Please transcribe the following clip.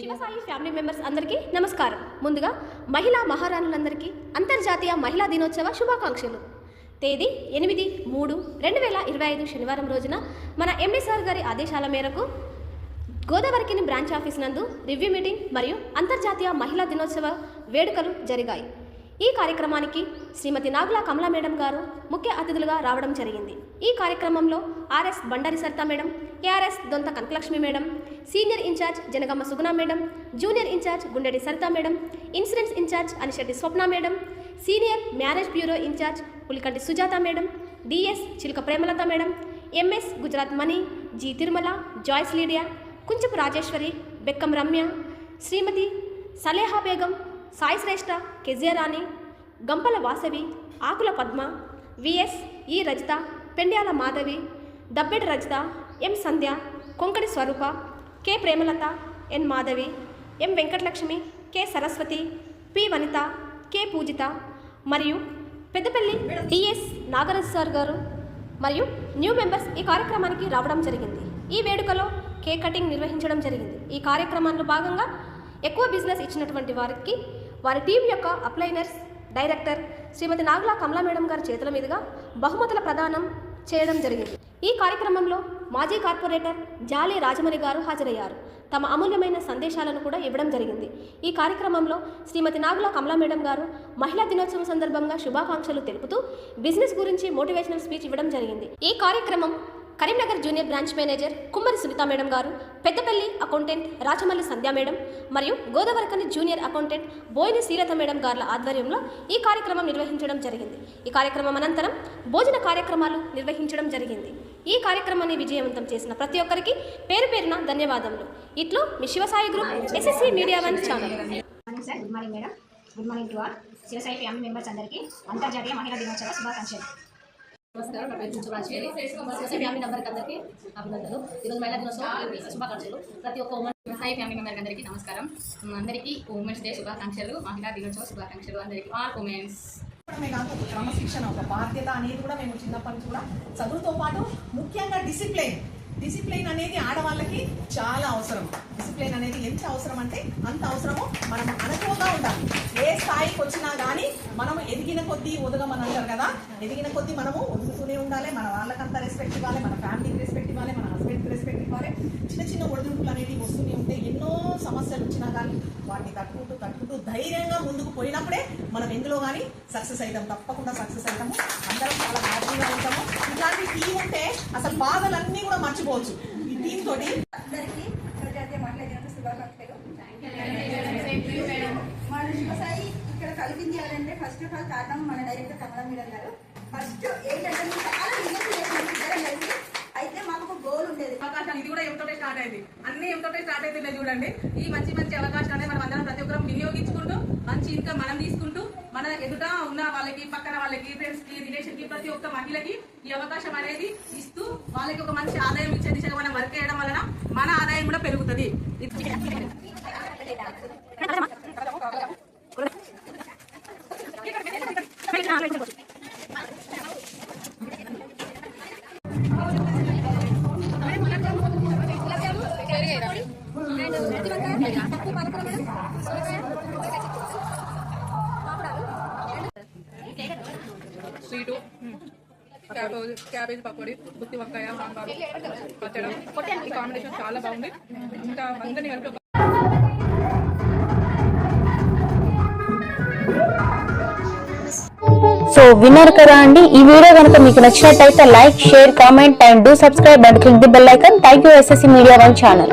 Shivasai family members అందరికీ నమస్కారం. ముందుగా మహిళా మహారాణులందరికీ అంతర్జాతీయ మహిళా దినోత్సవ శుభాకాంక్షలు. తేదీ ఎనిమిది మూడు రెండు వేల ఇరవై ఐదు శనివారం రోజున మన ఎండి సార్ గారి ఆదేశాల మేరకు గోదావరికిని బ్రాంచ్ ఆఫీస్ నందు రివ్యూ మీటింగ్ మరియు అంతర్జాతీయ మహిళా దినోత్సవ వేడుకలు జరిగాయి. ఈ కార్యక్రమానికి శ్రీమతి నాగుల కమలా మేడం గారు ముఖ్య అతిథులుగా రావడం జరిగింది. ఈ కార్యక్రమంలో RS Bandari Saritha madam KRS Donta Kanakalakshmi madam senior incharge Janagamma Suguna madam junior incharge Gundedi Saritha madam insurance incharge Anisetti Swapna madam senior marriage bureau incharge Pulikanti Sujatha madam DS Chiluka Premalatha madam MS Gujarat Mani G Tirumala Joyce Lydia Kunchapu Rajeshwari Bekkam Ramya Shrimati Saleha Begum Sai Shreshta Keziarani Gampala Vasavi Akula Padma VS E Rajitha Pendyala Madhavi Dabbedi Rajitha M Sandhya? Konkati Swaroopa. K Premalatha? N Madhavi. M Venkatalakshmi? K Saraswathi. P Vanitha. K Poojitha. మరియు Peddapalli DS Nagaraj sir గారు. మరియు new members ఈ కార్యక్రమానికి రావడం జరిగింది. ఈ వేడుకలో cake cutting నిర్వహించడం జరిగింది. ఈ కార్యక్రమంలో భాగంగా ఎక్కువ బిజినెస్ ఇచ్చినటువంటి వారికి వారి టీం యొక్క అప్లైనర్స్ డైరెక్టర్ శ్రీమతి నాగుల కమలా మేడం గారి చేతుల మీదుగా బహుమతుల ప్రదానం చేయడం జరిగింది. ఈ కార్యక్రమంలో మాజీ కార్పొరేటర్ జాలి రాజమణి గారు హాజరయ్యారు. తమ అమూల్యమైన సందేశాలను కూడా ఇవ్వడం జరిగింది. ఈ కార్యక్రమంలో శ్రీమతి నాగుల కమలా మేడం గారు మహిళా దినోత్సవం సందర్భంగా శుభాకాంక్షలు తెలుపుతూ బిజినెస్ గురించి మోటివేషనల్ స్పీచ్ ఇవ్వడం జరిగింది. ఈ కార్యక్రమం కరీంనగర్ జూనియర్ బ్రాంచ్ మేనేజర్ కుమ్మరి సునీత మేడం గారు పెద్దపల్లి అకౌంటెంట్ రాచమల్లి సంధ్యా మేడం మరియు Godavarikhani junior accountant Boini Srilatha madam గార్ల ఆధ్వర్యంలో ఈ కార్యక్రమం నిర్వహించడం జరిగింది. ఈ కార్యక్రమం అనంతరం భోజన కార్యక్రమాలు నిర్వహించడం జరిగింది. ఈ కార్యక్రమాన్ని విజయవంతం చేసిన ప్రతి ఒక్కరికి పేరు పేరున ధన్యవాదములు. ఇట్లు మీ Shivasai group SSC media one channel. Good morning madam. Good morning to all. Shivasai family members అందరికీ అంతర్జాతీయ మహిళా దినోత్సవ శుభాకాంక్షలు. నమస్కారం. నా పేరు చించు ఫ్యామిలీ మెంబర్కి అందరికీ అభినందనలు. ఈరోజు మహిళా దినోత్సవం శుభాకాంక్షలు. ప్రతి ఒక్క ఉమెన్ వ్యవసాయ ఫ్యామిలీ మెంబర్కి అందరికీ నమస్కారం. అందరికీ ఉమెన్స్ డే శుభాకాంక్షలు మహిళా దినోత్సవ శుభాకాంక్షలు. అందరికీ ఆల్ ఉమెన్స్ ఒక క్రమశిక్షణ ఒక బాధ్యత అనేది కూడా మేము చిన్నప్పటి నుంచి కూడా చదువుతో పాటు ముఖ్యంగా డిసిప్లైన్ డిసిప్లైన్ అనేది ఆడవాళ్ళకి చాలా అవసరం. డిసిప్లైన్ అనేది ఎంత అవసరం అంటే అంత అవసరము మనం అనుకోగా ఉండాలి. స్థాయికి వచ్చినా కానీ మనం ఎదిగిన కొద్దీ ఒదగమని అంటారు కదా? ఎదిగిన కొద్దీ మనము ఒదుగుతూనే ఉండాలి. మన వాళ్ళకంతా రెస్పెక్ట్ ఇవ్వాలి మన ఫ్యామిలీకి రెస్పెక్ట్ ఇవ్వాలి మన హస్బెండ్కి రెస్పెక్ట్ ఇవ్వాలి. చిన్న చిన్న ఒడిదుడుకులు అనేవి వస్తూనే ఉంటాయి ఎన్నో సమస్యలు వచ్చినా కానీ వాటిని తట్టుకుంటూ తట్టుకుంటూ ధైర్యంగా ముందుకు పోయినప్పుడే మనం ఎందులో కానీ సక్సెస్ అవుతాం తప్పకుండా సక్సెస్ అవుతాము అందరం చాలా హ్యాపీగా ఉంటాము. ఇట్లాంటి టీం ఉంటే అసలు బాధలన్నీ కూడా మర్చిపోవచ్చు. ఈ టీం తోటి అందరికీ శుభాకాంక్షలు. ఇక్కడ ఫస్ట్ ఆఫ్ ఆల్ కారణం మన డైరెక్టర్ కమలా మేడం గారు. ఫస్ట్ ఏంటంటే చాలా కలిసి అయితే మాకు ఒక గోల్ ఉండేది. అవకాశాలు ఇది కూడా ఎంతోటే స్టార్ట్ అయింది. అన్ని ఎంతోటే స్టార్ట్ అయితే చూడండి. ఈ మంచి మంచి అవకాశాలు మనం అందరం ప్రతి ఒక్కరం వినియోగించుకుంటూ మంచి ఇన్కమ్ మనం తీసుకుంటూ మన ఎదుట ఉన్న వాళ్ళకి పక్కన వాళ్ళకి ఫ్రెండ్స్కి రిలేషన్కి ప్రతి ఒక్క మహిళకి ఈ అవకాశం అనేది ఇస్తూ వాళ్ళకి ఒక మంచి ఆదాయం ఇచ్చే దిశగా మనం వర్క్ చేయడం వలన మన ఆదాయం కూడా పెరుగుతుంది. క్యాబేజ్ పకోడీ గుత్తి వంకాయ సాంబారు. పచ్చడం. ఈ కాంబినేషన్ చాలా బాగుంది. ఇంకా అందరినీ కలిపి సో విన్నారు కదా అండి ఈ వీడియో కనుక మీకు నచ్చినట్టయితే like share comment and do subscribe and click the bell icon. Thank you SSC media one channel.